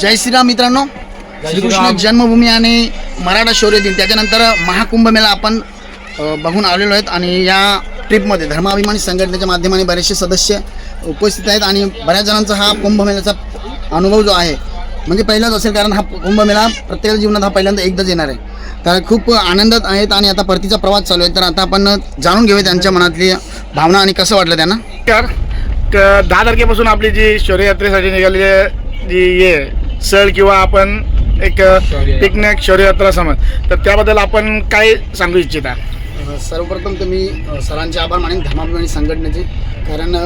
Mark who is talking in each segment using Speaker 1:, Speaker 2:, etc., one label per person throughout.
Speaker 1: जय श्रीराम मित्रांनो. श्रीकृष्ण जन्मभूमी आणि मराठा शौर्य दिन. त्याच्यानंतर महाकुंभ मेळा आपण बघून आलेलो आहेत आणि या ट्रिपमध्ये धर्माभिमानी संघटनेच्या माध्यमाने बरेचसे सदस्य उपस्थित आहेत आणि बऱ्याच जणांचा हा कुंभमेळ्याचा अनुभव जो आहे म्हणजे पहिलाच असेल कारण हा कुंभमेळा प्रत्येक जीवनात हा पहिल्यांदा एकदाच येणार आहे. तर खूप आनंदात आहेत आणि आता परतीचा प्रवास चालू आहे. तर आता आपण जाणून घेऊया त्यांच्या मनातली भावना आणि कसं वाटलं त्यांना?
Speaker 2: क- दहा तारखेपासून आपली जी शौर्ययात्रेसाठी निघालेली जी ये सळ किंवा आपण एक पिकनिक शौर्ययात्रा. समज. तर त्याबद्दल आपण काय सांगू इच्छिता?
Speaker 1: सर्वप्रथम तर मी अ, सरांचे आभार मानेन धर्माभिमानी संघटनेचे. कारण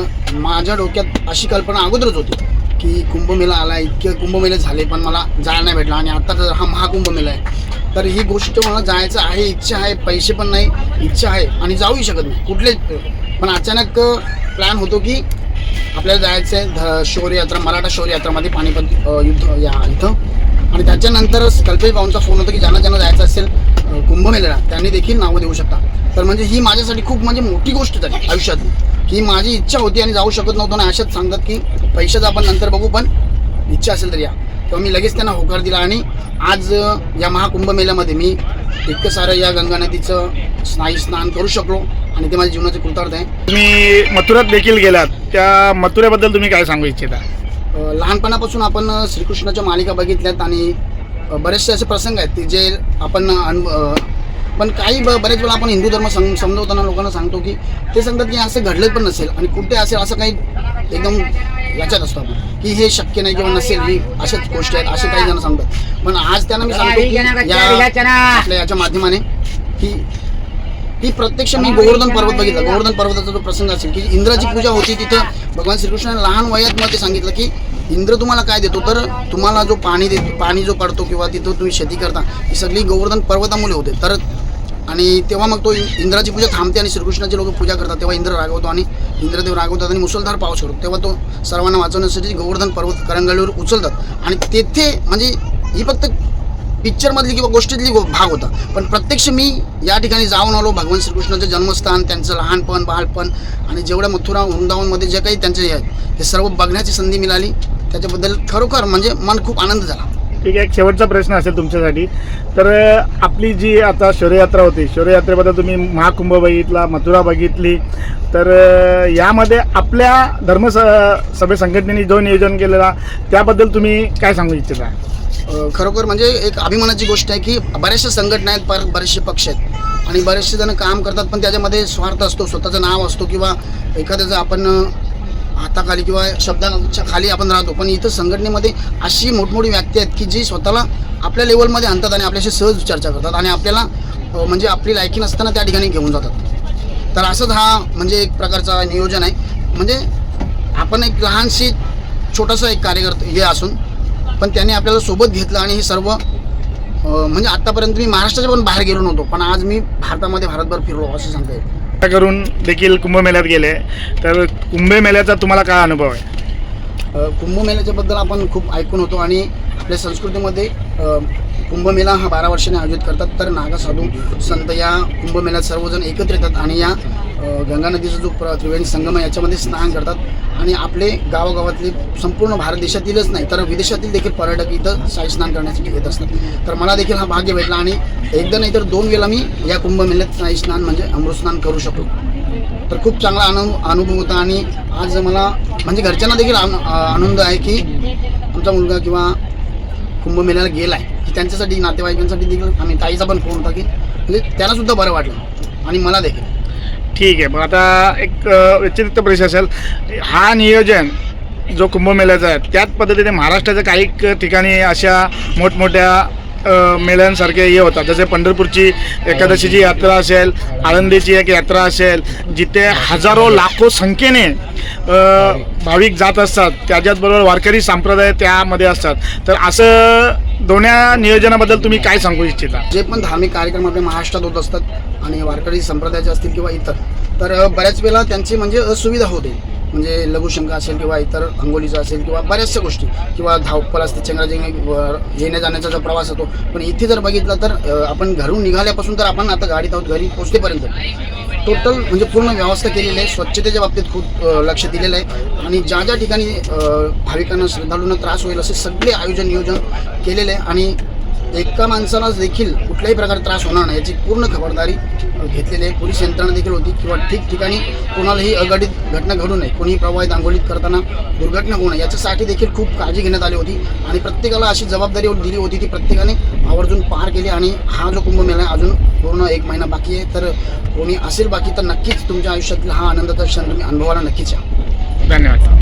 Speaker 1: माझ्या डोक्यात अशी कल्पना अगोदरच होती की कुंभमेळा आला इतके कुंभमेळे झाले पण मला जायला नाही भेटला. आणि आता तर हा महाकुंभमेळा आहे. तर ही गोष्ट मला जायचं आहे इच्छा आहे पैसे पण नाही इच्छा आहे आणि जाऊही शकत नाही. कुठलेच पण अचानक प्लॅन होतो की आपल्याला जायचं आहे ध शौर्ययात्रा मराठा शौर्ययात्रामध्ये पानिपत युद्ध या इथं. आणि त्याच्यानंतरच कल्पेश भाऊंचा फोन होता की ज्यांना ज्यांना जायचं असेल कुंभमेळ्याला त्यांनी देखील नावं देऊ शकता. तर म्हणजे ही माझ्यासाठी खूप म्हणजे मोठी गोष्ट झाली आयुष्यातली. ही माझी इच्छा होती आणि जाऊ शकत नव्हतो आणि अशाच सांगतात की पैशाचं आपण नंतर बघू पण इच्छा असेल तर या. तेव्हा मी लगेच त्यांना होकार दिला आणि आज या महाकुंभमेळ्यामध्ये मी इतकं सारं या गंगा नदीचं स्नायी स्नान करू शकलो आणि ते माझ्या जीवनाचे कृतार्थ आहे.
Speaker 2: तुम्ही मथुरात देखील गेलात. त्या मथुरेबद्दल तुम्ही काय सांगू इच्छिता?
Speaker 1: अ, लहानपणापासून आपण श्रीकृष्णाच्या मालिका बघितल्यात आणि अ, बरेचसे असे प्रसंग आहेत की जे आपण अनु अ, पण काही ब बरेच वेळा आपण हिंदू धर्म सम समजवताना लोकांना सांगतो की ते सांगतात की असं घडलं पण नसेल आणि कुठे असेल असं काही एकदम याच्यात असतो आपण. की हे शक्य नाही किंवा नसेल ही अशाच गोष्टी आहेत असे काही जण सांगतात. पण आज त्यांना मी सांगतो की या आपल्या याच्या माध्यमाने की की प्रत्यक्ष मी गोवर्धन पर्वत बघितला. गोवर्धन पर्वताचा जो प्रसंग असेल की इंद्राची पूजा होती तिथं भगवान श्रीकृष्णाने लहान वयात मध्ये सांगितलं की इंद्र तुम्हाला काय देतो? तर तुम्हाला जो पाणी देतो पाणी जो पडतो किंवा तिथं तुम्ही शेती करता ही सगळी गोवर्धन पर्वतामुळे होते. तर आणि तेव्हा मग तो इंद्राची पूजा थांबते आणि श्रीकृष्णाची लोक पूजा करतात. तेव्हा इंद्र रागवतो आणि इंद्रदेव रागवतात आणि मुसळधार पाऊस करतो तेव्हा तो सर्वांना वाचवण्यासाठी गोवर्धन पर्वत करंगळीवर उचलतात. आणि तेथे म्हणजे ही फक्त पिक्चरमधली किंवा गोष्टीतली भाग होता. पण प्रत्यक्ष मी या ठिकाणी जाऊन आलो. भगवान श्रीकृष्णाचं जन्मस्थान त्यांचं लहानपण बालपण आणि जेवढ्या मथुरा वृंदावनमध्ये जे काही त्यांचे हे आहेत ते सर्व बघण्याची संधी मिळाली. त्याच्याबद्दल खरोखर म्हणजे मन खूप आनंद झाला.
Speaker 2: ठीक आहे एक शेवटचा प्रश्न असेल तुमच्यासाठी. तर आपली जी आता शौर्ययात्रा होती शौर्ययात्रेबद्दल तुम्ही महाकुंभ बघितला मथुरा बघितली. तर यामध्ये आपल्या धर्म स- सभे संघटनेने जो नियोजन केलेला त्याबद्दल तुम्ही काय सांगू इच्छिता?
Speaker 1: खरोखर म्हणजे एक अभिमानाची गोष्ट आहे की बऱ्याचशा संघटना आहेत पर बरेचसे पक्ष आहेत. आणि बरेचसे जण काम करतात पण त्याच्यामध्ये स्वार्थ असतो स्वतःचं नाव असतो किंवा एखाद्याचं आपण हाताखाली किंवा शब्दाच्या खाली आपण राहतो. पण इथं संघटनेमध्ये अशी मोठमोठी व्यक्ती आहेत की जी स्वतःला आपल्या लेवलमध्ये आणतात आणि आपल्याशी सहज चर्चा करतात आणि आपल्याला म्हणजे आपली लायकी नसताना त्या ठिकाणी घेऊन जातात. तर असंच हा म्हणजे एक प्रकारचा नियोजन आहे. म्हणजे आपण एक लहानशी छोटासा एक कार्यकर्ता हे असून पण त्याने आपल्याला सोबत घेतलं आणि हे सर्व म्हणजे आत्तापर्यंत मी महाराष्ट्राच्या पण बाहेर गेलो नव्हतो. पण आज मी भारतामध्ये भारतभर फिरलो असं सांगता येईल.
Speaker 2: करून देखील कुंभमेळ्यात गेले. तर कुंभमेळ्याचा तुम्हाला काय अनुभव आहे?
Speaker 1: कुंभमेळ्याच्याबद्दल आपण खूप ऐकून होतो आणि आपल्या संस्कृतीमध्ये कुंभमेळा हा बारा वर्षाने आयोजित करतात. तर नागा साधू संत या कुंभमेळ्यात सर्वजण एकत्र येतात आणि या गंगा नदीचा जो प्र त्रिवेणी संगम आहे याच्यामध्ये स्नान करतात. आणि आपले गावागावातले संपूर्ण भारत देशातीलच नाही तर विदेशातील देखील पर्यटक इथं साई स्नान करण्यासाठी येत असतात. तर मला देखील हा भाग्य भेटला आणि एकदा नाही तर दोन वेळा मी या कुंभमेळ्यात साई स्नान म्हणजे अमृत स्नान करू शकलो. तर खूप चांगला आनंद अनुभव होता आणि आज मला म्हणजे घरच्यांना देखील आन- आनंद आहे की आमचा मुलगा किंवा कुंभमेळ्याला गेला आहे त्यांच्यासाठी नातेवाईकांसाठी देखील आम्ही ताईचा पण फोन होता की म्हणजे त्यांना सुद्धा बरं वाटलं. आणि मला देखील.
Speaker 2: ठीक आहे मग आता एक व्यतिरिक्त प्रश्न असेल. हा नियोजन जो कुंभमेळ्याचा आहे त्याच पद्धतीने महाराष्ट्राच्या काही ठिकाणी अशा मोठमोठ्या मेळ्यांसारखे हे होतात. जसे पंढरपूरची एकादशीची यात्रा असेल आळंदीची एक यात्रा असेल जिथे हजारो लाखो संख्येने भाविक जात असतात. त्याच्याचबरोबर वारकरी संप्रदाय त्यामध्ये असतात. तर असं दोन्ही नियोजनाबद्दल तुम्ही काय सांगू इच्छिता?
Speaker 1: जे पण धार्मिक कार्यक्रम आपल्या महाराष्ट्रात होत असतात आणि वारकरी संप्रदायाचे असतील किंवा इतर तर बऱ्याच वेळा त्यांची म्हणजे असुविधा होते. म्हणजे लघुशंका असेल किंवा इतर अंघोलीचं असेल किंवा बऱ्याचशा गोष्टी किंवा धावपल असते चंगराजिंग येण्या जाण्याचा जो प्रवास होतो. पण इथे जर बघितलं तर आपण घरून निघाल्यापासून तर आपण आता गाडीत आहोत घरी पोचतेपर्यंत टोटल म्हणजे पूर्ण व्यवस्था केलेली आहे स्वच्छतेच्या बाबतीत खूप लक्ष दिलेलं आहे. आणि ज्या ज्या ठिकाणी भाविकांना श्रद्धाळूंना त्रास होईल असे सगळे आयोजन नियोजन केलेले आहे. आणि एका माणसाला देखील कुठल्याही प्रकारे त्रास होणार नाही याची पूर्ण खबरदारी घेतलेली आहे. पोलीस यंत्रणा देखील होती किंवा ठिकठिकाणी कोणालाही अघटित घटना घडू नये कोणीही प्रवाहित आंघोळीत करताना दुर्घटना होऊ नये याच्यासाठी देखील खूप काळजी घेण्यात आली होती आणि प्रत्येकाला अशी जबाबदारी दिली होती ती प्रत्येकाने आवर्जून पार केली आणि हा जो कुंभमेळा आहे अजून पूर्ण एक महिना बाकी आहे. तर कोणी असेल बाकी तर नक्कीच तुमच्या आयुष्यातला हा आनंदाचा क्षण तुम्ही अनुभवाला नक्कीच या.
Speaker 2: धन्यवाद.